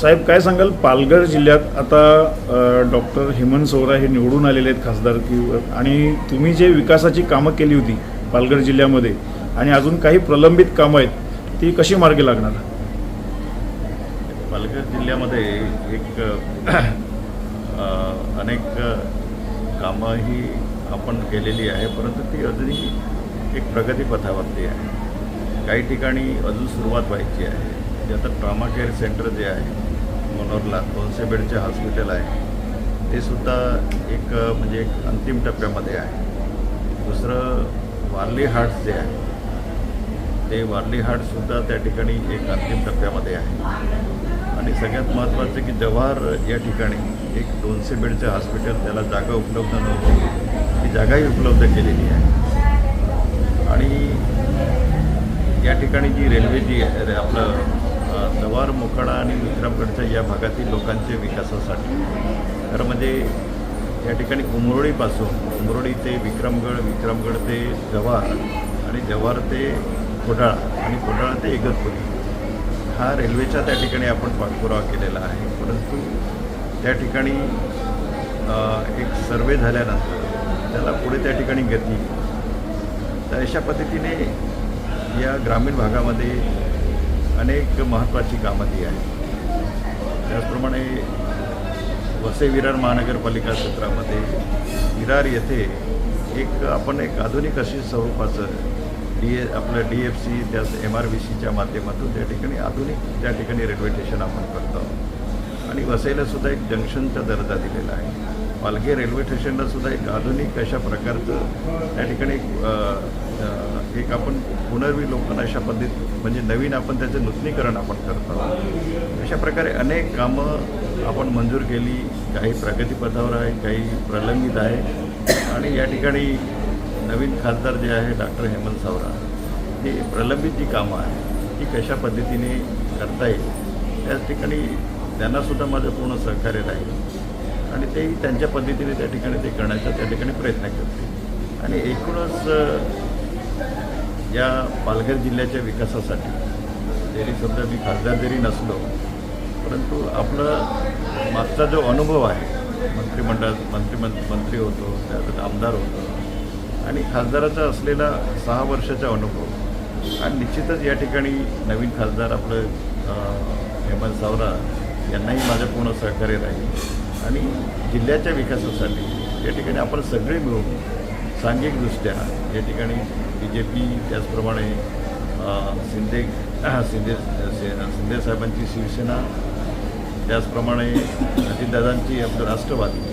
साहेब काय सांगाल? पालघर जिल्ह्यात आता डॉक्टर हेमंत सोहरा हे निवडून आलेले आहेत खासदारकीवर आणि तुम्ही जे विकासाची कामं केली होती पालघर जिल्ह्यामध्ये आणि अजून काही प्रलंबित कामं आहेत ती कशी मार्गी लागणार? पालघर जिल्ह्यामध्ये एक अनेक कामं ही आपण केलेली आहे परंतु ती अजूनही एक प्रगतीपथावरती आहे. काही ठिकाणी अजून सुरुवात व्हायची आहे. जे आता ट्रॉमा केअर सेंटर जे आहे मनोरला दोनशे बेडचे हॉस्पिटल आहे ते सुद्धा एक म्हणजे एक अंतिम टप्प्यामध्ये आहे. दुसरं वारली हार्ट्स जे आहे ते वारली हार्टसुद्धा त्या ठिकाणी एक अंतिम टप्प्यामध्ये आहे. आणि सगळ्यात महत्त्वाचं की जव्हार या ठिकाणी एक दोनशे बेडचं हॉस्पिटल त्याला जागा उपलब्ध नव्हती ती जागाही उपलब्ध केलेली आहे. आणि या ठिकाणी जी रेल्वे जी आहे रे- आपलं अ, मोकळा मोखाडा आणि विक्रमगडच्या या भागातील लोकांच्या विकासासाठी. खरं म्हणजे या ठिकाणी उमरोळीपासून उमरोळी ते विक्रमगड विक्रमगड ते जव्हार आणि जव्हार ते कोडाळा आणि कोडाळा ते इगतपुरी हा रेल्वेचा त्या ठिकाणी आपण पाठपुरावा केलेला आहे. परंतु त्या ठिकाणी एक सर्वे झाल्यानंतर त्याला पुढे त्या ठिकाणी गती तर अशा पद्धतीने या ग्रामीण भागामध्ये अनेक महत्त्वाची कामं ती आहेत. त्याचप्रमाणे वसे विरार महानगरपालिका क्षेत्रामध्ये विरार येथे एक आपण एक आधुनिक अशी स्वरूपाचं डी ए आपलं डी एफ सी त्याच एम आर बी सीच्या माध्यमातून त्या ठिकाणी आधुनिक त्या ठिकाणी रेल्वे स्टेशन आपण करतो. आणि वसईला सुद्धा एक जंक्शनचा दर्जा दिलेला आहे. पालघे रेल्वे स्टेशनला सुद्धा एक आधुनिक अशा प्रकारचं त्या ठिकाणी एक, आपण पुनर्विलोकन अशा पद्धती म्हणजे नवीन आपण त्याचं नूतनीकरण आपण करतो आहोत. अशा प्रकारे अनेक कामं आपण मंजूर केली. काही प्रगतीपथावर आहे काही प्रलंबित आहे. आणि या ठिकाणी नवीन खासदार जे आहे डॉक्टर हेमंत सावरा हे प्रलंबित जी कामं आहे ती कशा पद्धतीने करता येईल त्याच ठिकाणी त्यांनासुद्धा माझं पूर्ण सहकार्य राहील. आणि तेही त्यांच्या पद्धतीने त्या ठिकाणी ते करण्याचा त्या ठिकाणी प्रयत्न करतील. आणि एकूणच या पालघर जिल्ह्याच्या विकासासाठी जरी समजा मी खासदार जरी नसलो परंतु आपलं मागचा जो अनुभव आहे मंत्रिमंडळात मंत्री मंत्री होतो त्यात आमदार होतो आणि खासदाराचा असलेला सहा वर्षाचा अनुभव आणि निश्चितच या ठिकाणी नवीन खासदार आपलं हेमंत सावरा यांनाही माझं पूर्ण सहकार्य राहील. आणि जिल्ह्याच्या विकासासाठी या ठिकाणी आपण सगळे मिळून सांघिकदृष्ट्या या ठिकाणी बी जे पी त्याचप्रमाणे शिंदे शिंदे शिंदे साहेबांची शिवसेना त्याचप्रमाणे अजितदादांची आपलं राष्ट्रवादी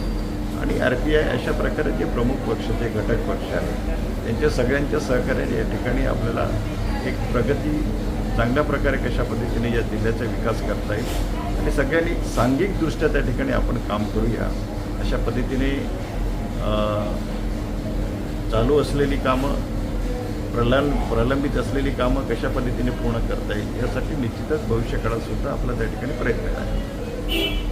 आणि आर पी आय अशा प्रकारे जे प्रमुख पक्ष जे घटक पक्ष आहेत त्यांच्या सगळ्यांच्या सहकार्याने या ठिकाणी आपल्याला एक प्रगती चांगल्या प्रकारे कशा पद्धतीने या जिल्ह्याचा विकास करता येईल आणि सगळ्यांनी सांघिकदृष्ट्या त्या ठिकाणी आपण काम करूया अशा पद्धतीने चालू असलेली कामं प्रलं प्रलंबित असलेली कामं कशा पद्धतीने पूर्ण करता येईल यासाठी निश्चितच भविष्यकाळात सुद्धा आपला त्या ठिकाणी प्रयत्न आहे.